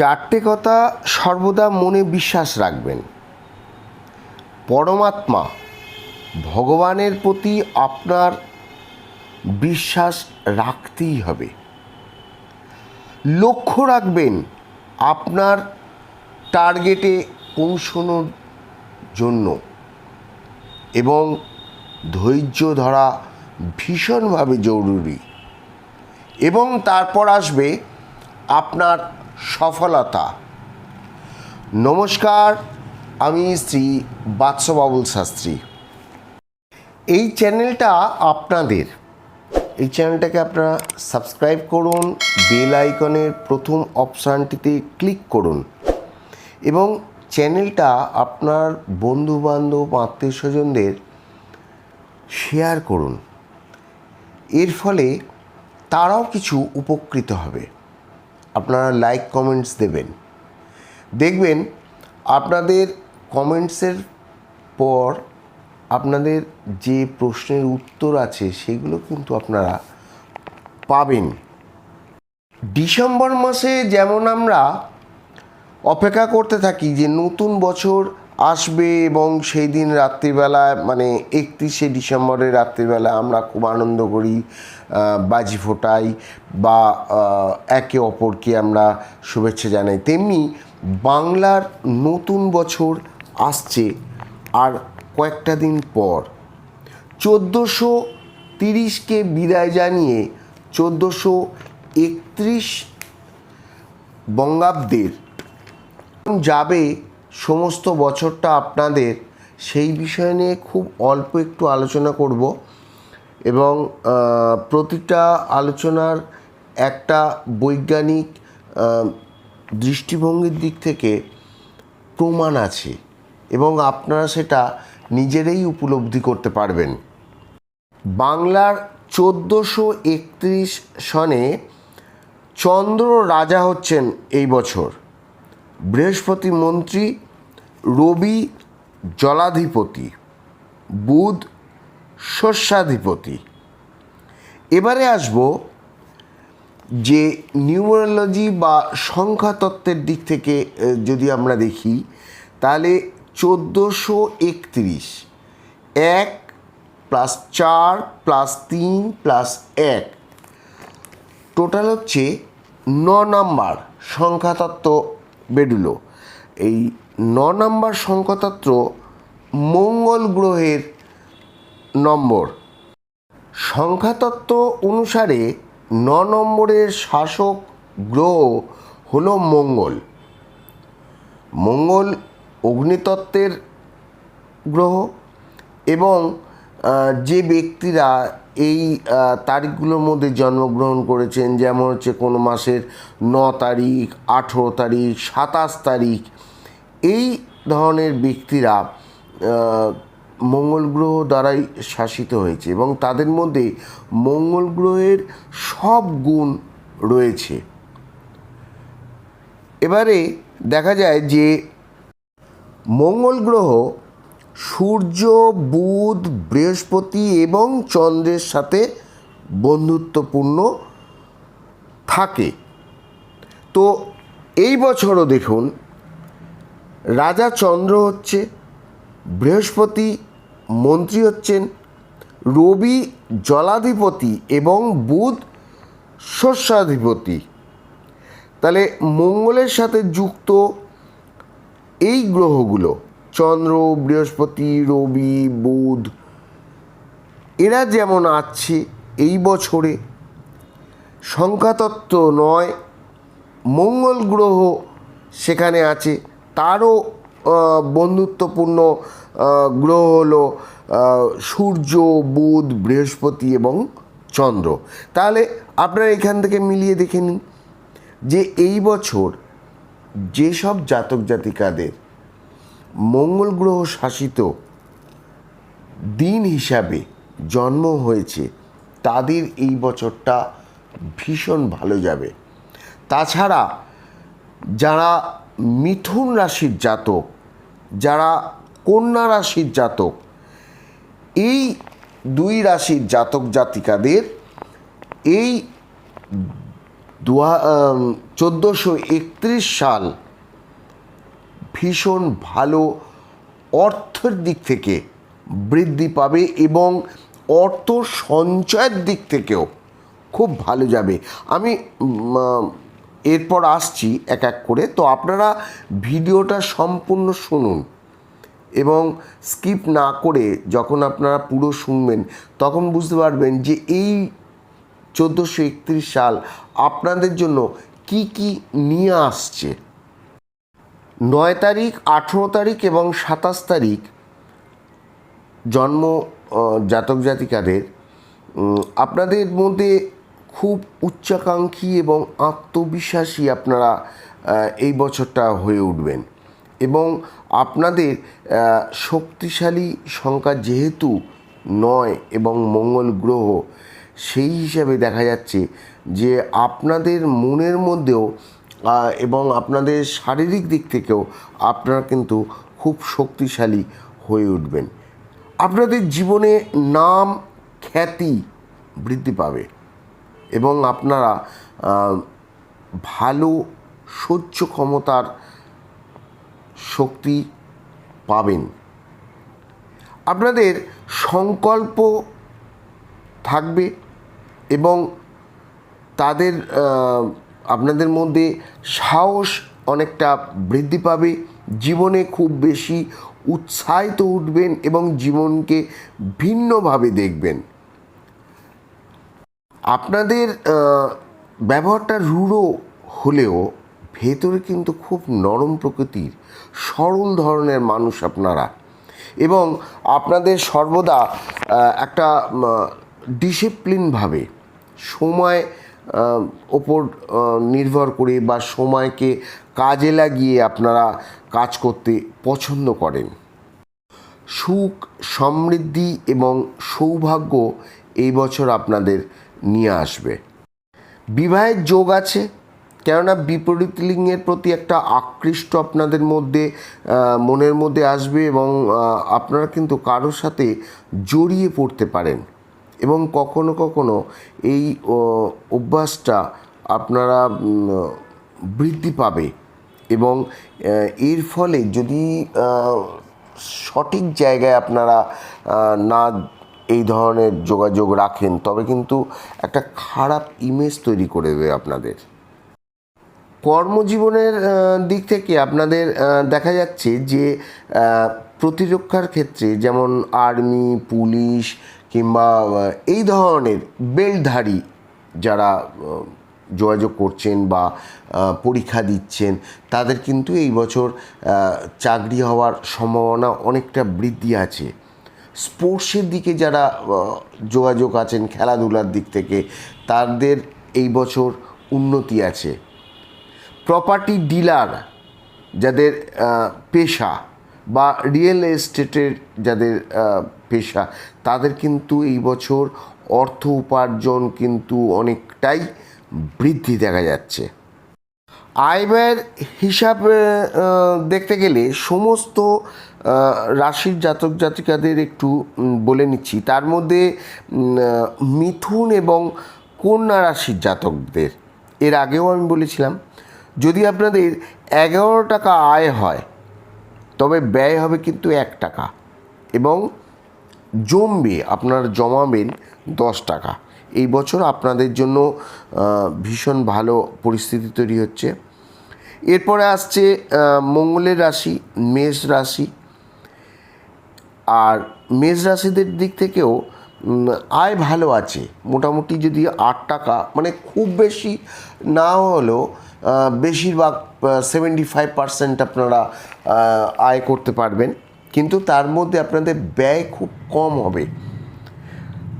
চারটে কথা সর্বদা মনে বিশ্বাস রাখবেন। পরমাত্মা ভগবানের প্রতি আপনার বিশ্বাস রাখতেই হবে। লক্ষ্য রাখবেন আপনার টার্গেটে পৌঁছানোর জন্য এবং ধৈর্য ধরা ভীষণভাবে জরুরি। এবং তারপর আসবে আপনার সফলতা। নমস্কার, আমি শ্রী বাৎসবাবুল শাস্ত্রী। এই চ্যানেলটা আপনাদের। এই চ্যানেলটাকে আপনারা সাবস্ক্রাইব করুন, বেল আইকনের প্রথম অপশানটিতে ক্লিক করুন এবং চ্যানেলটা আপনার বন্ধুবান্ধব আত্মীয় স্বজনদের শেয়ার করুন। এর ফলে তারাও কিছু উপকৃত হবে। আপনারা লাইক কমেন্টস দেবেন। দেখবেন আপনাদের কমেন্টসের পর আপনাদের যে প্রশ্নের উত্তর আছে সেগুলো কিন্তু আপনারা পাবেন। ডিসেম্বর মাসে যেমন আমরা অপেক্ষা করতে থাকি যে নতুন বছর আসবে এবং সেই দিন রাত্রিবেলায় মানে একত্রিশে ডিসেম্বরের রাত্রিবেলা আমরা খুব আনন্দ করি বাজি ফোটাই বা একে অপরকে আমরা শুভেচ্ছা জানাই। তেমনি বাংলার নতুন বছর আসছে আর কয়েকটা দিন পর। চোদ্দোশো তিরিশকে বিদায় জানিয়ে চোদ্দোশো একত্রিশ বঙ্গাব্দের যাবে সমস্ত বছরটা আপনাদের সেই বিষয় নিয়ে খুব অল্প একটু আলোচনা করব এবং প্রতিটা আলোচনার একটা বৈজ্ঞানিক দৃষ্টিভঙ্গির দিক থেকে প্রমাণ আছে এবং আপনারা সেটা নিজেরাই উপলব্ধি করতে পারবেন। বাংলার চোদ্দোশো একত্রিশ সনে চন্দ্র রাজা হচ্ছেন এই বছর। বৃহস্পতি মন্ত্রী, রবি জলাধিপতি, বুধ শস্যাধিপতি। এবারে আসব যে নিউমারোলজি বা সংখ্যাতত্ত্বের দিক থেকে যদি আমরা দেখি, তাহলে চোদ্দোশো একত্রিশ, এক প্লাস চার প্লাস তিন প্লাস এক। টোটাল হচ্ছে ন নাম্বার সংখ্যাতত্ত্ব বেরুলো। এই ন নম্বর সংখ্যাতত্ত্ব মঙ্গল গ্রহের নম্বর। সংখ্যাতত্ত্ব অনুসারে ন নম্বরের শাসক গ্রহ হল মঙ্গল। মঙ্গল অগ্নিতত্ত্বের গ্রহ এবং যে ব্যক্তিরা এই তারিখগুলোর মধ্যে জন্মগ্রহণ করেছেন, যেমন হচ্ছে কোনো মাসের ন তারিখ, আঠেরো তারিখ, সাতাশ তারিখ, এই ধরনের ব্যক্তিরা মঙ্গল গ্রহ দ্বারাই শাসিত হয়েছে এবং তাদের মধ্যে মঙ্গল গ্রহের সব গুণ রয়েছে। এবারে দেখা যায় যে মঙ্গল গ্রহ সূর্য, বুধ, বৃহস্পতি এবং চন্দ্রের সাথে বন্ধুত্বপূর্ণ থাকে। তো এই বছরও দেখুন, রাজা চন্দ্র হচ্ছে, বৃহস্পতি মন্ত্রী হচ্ছেন, রবি জলাধিপতি এবং বুধ শস্যাধিপতি। তাহলে মঙ্গলের সাথে যুক্ত এই গ্রহগুলো চন্দ্র, বৃহস্পতি, রবি, বুধ, এরা যেমন আছে এই বছরে। সংখ্যাতত্ত্ব নয়, মঙ্গল গ্রহ সেখানে আছে। তারও বন্ধুত্বপূর্ণ গ্রহ হল সূর্য, বুধ, বৃহস্পতি এবং চন্দ্র। তাহলে আপনারা এখান থেকে মিলিয়ে দেখে নিন যে এই বছর যেসব জাতক জাতিকাদের মঙ্গল গ্রহ শাসিত দিন হিসাবে জন্ম হয়েছে, তাদের এই বছরটা ভীষণ ভালো যাবে। তাছাড়া যারা মিথুন রাশির জাতক, যারা কন্যা রাশির জাতক, এই দুই রাশির জাতক জাতিকাদের এই দু চোদ্দোশো একত্রিশ সাল ভীষণ ভালো অর্থের দিক থেকে বৃদ্ধি পাবে এবং অর্থ সঞ্চয়ের দিক থেকেও খুব ভালো যাবে। আমি এরপর আসছি এক এক করে। তো আপনারা ভিডিওটা সম্পূর্ণ শুনুন এবং স্কিপ না করে যখন আপনারা পুরো শুনবেন, তখন বুঝতে পারবেন যে এই চোদ্দোশো একত্রিশ সাল আপনাদের জন্য কি কি নিয়ে আসছে। নয় তারিখ, আঠেরো তারিখ এবং সাতাশ তারিখ জন্ম জাতক জাতিকাদের আপনাদের মধ্যে খুব উচ্চাকাঙ্ক্ষী এবং আত্মবিশ্বাসী আপনারা এই বছরটা হয়ে উঠবেন। এবং আপনাদের শক্তিশালী সংখ্যা যেহেতু নয় এবং মঙ্গল গ্রহ, সেই হিসাবে দেখা যাচ্ছে যে আপনাদের মনের মধ্যেও এবং আপনাদের শারীরিক দিক থেকেও আপনারা কিন্তু খুব শক্তিশালী হয়ে উঠবেন। আপনাদের জীবনে নাম খ্যাতি বৃদ্ধি পাবে এবং আপনারা ভালো, সহ্য ক্ষমতার শক্তি পাবেন। আপনাদের সংকল্প থাকবে এবং তাদের আপনাদের মধ্যে সাহস অনেকটা বৃদ্ধি পাবে, জীবনে খুব বেশি উৎসাহিত উঠবেন এবং জীবনকে ভিন্নভাবে দেখবেন। আপনাদের ব্যবহারটা রূঢ় হলেও ভেতরে কিন্তু খুব নরম প্রকৃতির, সরল ধরনের মানুষ আপনারা। এবং আপনাদের সর্বদা একটা ডিসিপ্লিনভাবে সময় ওপর নির্ভর করে বা সময়কে কাজে লাগিয়ে আপনারা কাজ করতে পছন্দ করেন। সুখ, সমৃদ্ধি এবং সৌভাগ্য এই বছর আপনাদের নিয়ে আসবে। বিবাহের যোগ আছে, কেননা বিপরীত লিঙ্গের প্রতি একটা আকৃষ্ট আপনাদের মধ্যে মনের মধ্যে আসবে এবং আপনারা কিন্তু কারোর সাথে জড়িয়ে পড়তে পারেন। এবং কখনো কখনো এই অভ্যাসটা আপনারা বৃদ্ধি পাবে। এবং এর ফলে যদি সঠিক জায়গায় আপনারা না এই ধরনের যোগাযোগ রাখেন, তবে কিন্তু একটা খারাপ ইমেজ তৈরি করে দেবে আপনাদের। কর্মজীবনের দিক থেকে আপনাদের দেখা যাচ্ছে যে প্রতিরক্ষার ক্ষেত্রে যেমন আর্মি, পুলিশ কিংবা এই ধরনের বেল্টধারী যারা যোগাযোগ করছেন বা পরীক্ষা দিচ্ছেন, তাদের কিন্তু এই বছর চাকরি হওয়ার সম্ভাবনা অনেকটা বৃদ্ধি আছে। স্পোর্টসের দিকে যারা যোগাযোগ আছেন, খেলাধুলার দিক থেকে, তাদের এই বছর উন্নতি আছে। প্রপার্টি ডিলার যাদের পেশা বা রিয়েল এস্টেটের যাদের পেশা। তাদের কিন্তু এই বছর অর্থ উপার্জন কিন্তু অনেকটাই বৃদ্ধি দেখা যাচ্ছে। আয় ব্যয়ের হিসাব দেখতে গেলে সমস্ত রাশির জাতক জাতিকাদের একটু বলে নিচ্ছি। তার মধ্যে মিথুন এবং কন্যা রাশির জাতকদের। এর আগেও আমি বলেছিলাম, যদি আপনাদের এগারো টাকা আয় হয়, তবে ব্যয় হবে কিন্তু এক টাকা। এবং জমবে, আপনার জমাবেন দশ টাকা। এই বছর আপনাদের জন্য ভীষণ ভালো পরিস্থিতি তৈরি হচ্ছে। এরপরে আসছে মঙ্গলের রাশি, মেষ রাশি। আর মেষ রাশিদের দিক থেকেও আয় ভালো আছে। মোটামুটি যদি আট টাকা মানে খুব বেশি না হলেও বেশিরভাগ সেভেন্টি ফাইভ পার্সেন্ট আপনারা আয় করতে পারবেন। কিন্তু তার মধ্যে আপনাদের ব্যয় খুব কম হবে।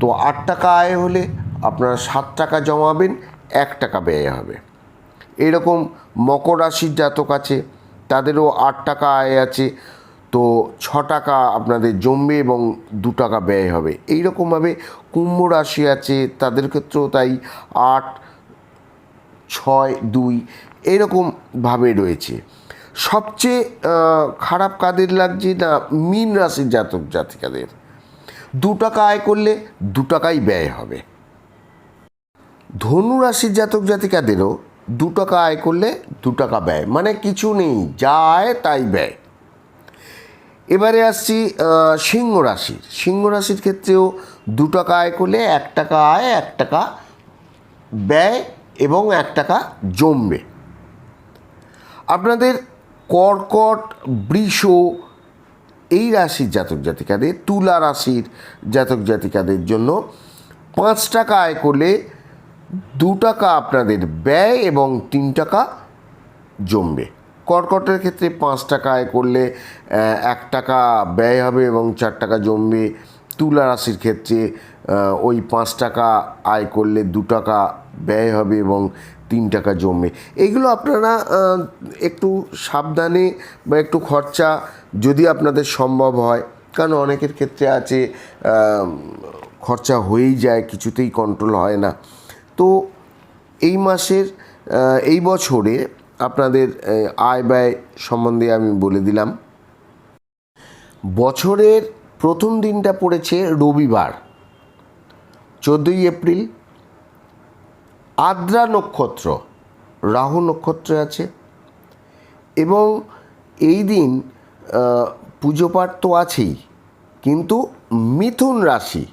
তো আট টাকা আয় হলে আপনারা সাত টাকা জমাবেন, এক টাকা ব্যয় হবে। এরকম মকর রাশির জাতক আছে, তাদেরও আট টাকা আয় আছে, তো ছ টাকা আপনাদের জমবে এবং দু টাকা ব্যয় হবে। এই রকমভাবে কুম্ভ রাশি আছে, তাদের ক্ষেত্রেও তাই আট, ছয়, দুই, এরকমভাবে রয়েছে। সবচেয়ে খারাপ কাদের লাগছে না মীন রাশির জাতক জাতিকাদের? দু টাকা আয় করলে দু টাকাই ব্যয় হবে। ধনু রাশির জাতক জাতিকাদেরও দু টাকা আয় করলে দু টাকা ব্যয় মানে কিছু নেই, যা আয় তাই ব্যয়। এবারে আসছি সিংহ রাশির। সিংহ রাশির ক্ষেত্রেও দু টাকা আয় করলে এক টাকা আয়, এক টাকা ব্যয় এবং এক টাকা জমবে। আপনাদের কর্কট, বৃষ, এই রাশির জাতক জাতিকাদের, তুলা রাশির জাতক জাতিকাদের জন্য পাঁচ টাকা আয় করলে দু টাকা আপনাদের ব্যয় এবং তিন টাকা জমবে। কর্কটের ক্ষেত্রে পাঁচ টাকা আয় করলে এক টাকা ব্যয় হবে এবং চার টাকা জমবে। তুলা রাশির ক্ষেত্রে ওই পাঁচ টাকা আয় করলে দু টাকা ব্যয় হবে এবং তিন টাকা জমবে এইগুলো আপনারা একটু সাবধানে বা একটু খরচা যদি আপনাদের সম্ভব হয়, কারণ অনেকের ক্ষেত্রে আছে খরচা হয়েই যায়, কিছুতেই কন্ট্রোল হয় না। তো এই মাসের এই বছরে আপনাদের আয় ব্যয় সম্বন্ধে আমি বলে দিলাম। বছরের প্রথম দিনটা পড়েছে রবিবার, চোদ্দোই এপ্রিল। আদ্রা নক্ষত্র, রাহু নক্ষত্রে আছে। এবং এই দিন পুজো পাঠ তো আছেই, কিন্তু মিথুন রাশি।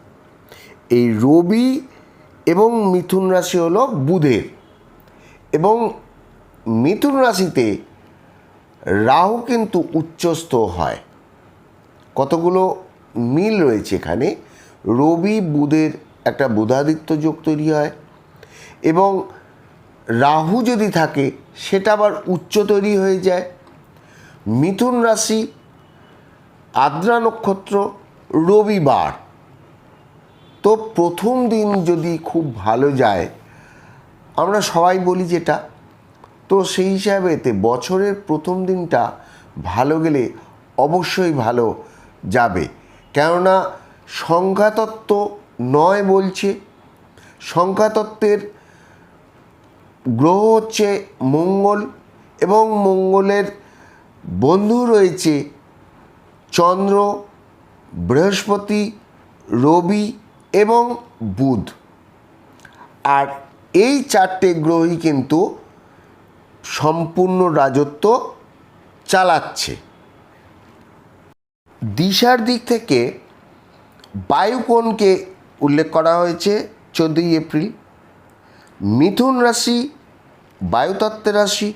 এই রবি এবং মিথুন রাশি হলো বুধের। এবং মিথুন রাশিতে রাহু কিন্তু উচ্চস্থ হয়। কতগুলো মিল রয়েছে এখানে? রবি, বুধের একটা বুধাদিত্য যোগ তৈরি হয়। এবং রাহু যদি থাকে, সেটা আবার উচ্চ তৈরি হয়ে যায়। মিথুন রাশি, আদ্রা নক্ষত্র, রবিবার। তো প্রথম দিন যদি খুব ভালো যায়, আমরা সবাই বলি যেটা, তো সেই হিসাবেতে বছরের প্রথম দিনটা ভালো গেলে অবশ্যই ভালো যাবে। কেননা সংখ্যাতত্ত্ব নয় বলছে, সংখ্যাতত্ত্বের গ্রহ হচ্ছে মঙ্গল এবং মঙ্গলের বন্ধু রয়েছে চন্দ্র, বৃহস্পতি, রবি এবং বুধ। আর এই চারটে গ্রহই কিন্তু সম্পূর্ণ রাজত্ব চালাচ্ছে। দিশার দিক থেকে বায়ুকোণকে উল্লেখ করা হয়েছে চোদ্দোই এপ্রিল। মিথুন রাশি বায়ুতত্ত্বের রাশি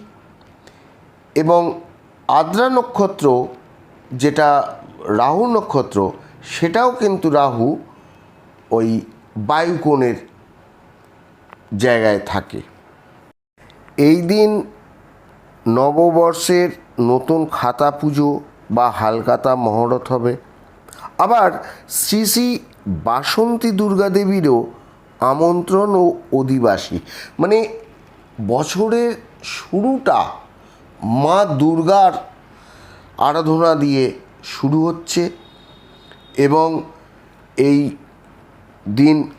এবং আদ্রা নক্ষত্র, যেটা রাহু নক্ষত্র, সেটাও কিন্তু রাহু ওই বায়ুকোণের জায়গায় থাকে। এই দিন নববর্ষের নতুন খাতা পুজো বা হালকাতা মহরত হবে। আবার শ্রী শ্রী বাসন্তী দুর্গা দেবীরও আমন্ত্রণ ও অধিবাসী। মানে বছরের শুরুটা মা দুর্গার আরাধনা দিয়ে শুরু হচ্ছে এবং এই দিন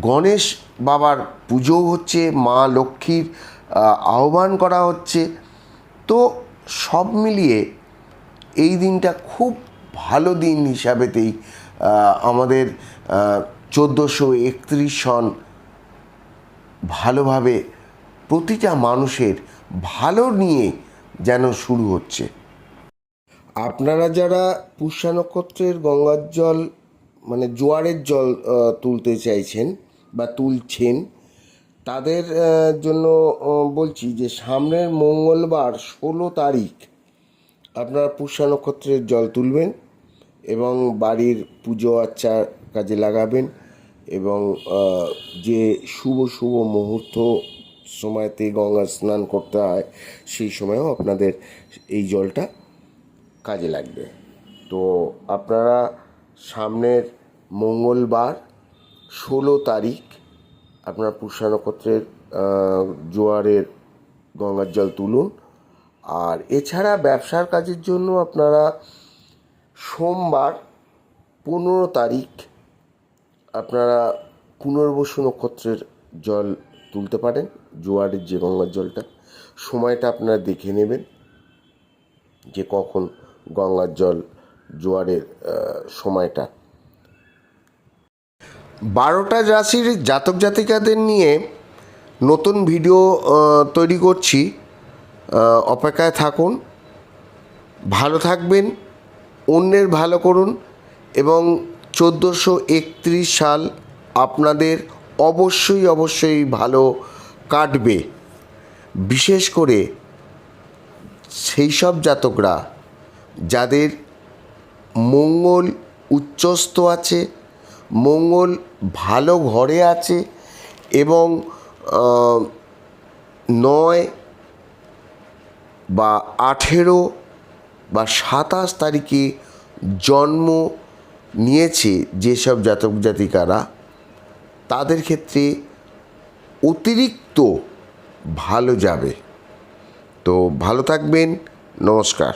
গণেশ বাবার পুজো হচ্ছে, মা লক্ষ্মীর আহ্বান করা হচ্ছে। তো সব মিলিয়ে এই দিনটা খুব ভালো দিন হিসাবেতেই আমাদের চোদ্দোশো একত্রিশ সন ভালোভাবে প্রতিটা মানুষের ভালো নিয়ে যেন শুরু হচ্ছে। আপনারা যারা পুষ্যা নক্ষত্রের গঙ্গার জল মানে জোয়ারের জল তুলতে চাইছেন বা তুলছেন, তাদের জন্য বলছি যে সামনের মঙ্গলবার ষোলো তারিখ আপনারা পুষ্যা নক্ষত্রের জল তুলবেন এবং বাড়ির পুজো আচ্চার কাজে লাগাবেন এবং যে শুভ শুভ মুহূর্ত সময়তে গঙ্গা স্নান করতে হয়, সেই সময়ও আপনাদের এই জলটা কাজে লাগবে। তো আপনারা সামনের মঙ্গলবার ষোলো তারিখ আপনার পুষ্যা নক্ষত্রের জোয়ারের গঙ্গার জল তুলুন। আর এছাড়া ব্যবসার কাজের জন্য আপনারা সোমবার পনেরো তারিখ আপনারা পুনর্বসু নক্ষত্রের জল তুলতে পারেন জোয়ারের যে গঙ্গার জলটা। সময়টা আপনারা দেখে নেবেন যে কখন গঙ্গার জল জোয়ারের সময়টা। বারোটা রাশির জাতক জাতিকাদের নিয়ে নতুন ভিডিও তৈরি করছি। অপেক্ষায় থাকুন। ভালো থাকবেন, অন্যের ভালো করুন এবং চোদ্দোশো একত্রিশ সাল আপনাদের অবশ্যই অবশ্যই ভালো কাটবে। বিশেষ করে সেই সব জাতকরা যাদের মঙ্গল উচ্চস্থ আছে, মঙ্গল ভালো ঘরে আছে এবং নয় বা আঠেরো বা সাতাশ তারিখে জন্ম নিয়েছে যেসব জাতক জাতিকারা তাদের ক্ষেত্রে অতিরিক্ত ভালো যাবে। তো ভালো থাকবেন নমস্কার।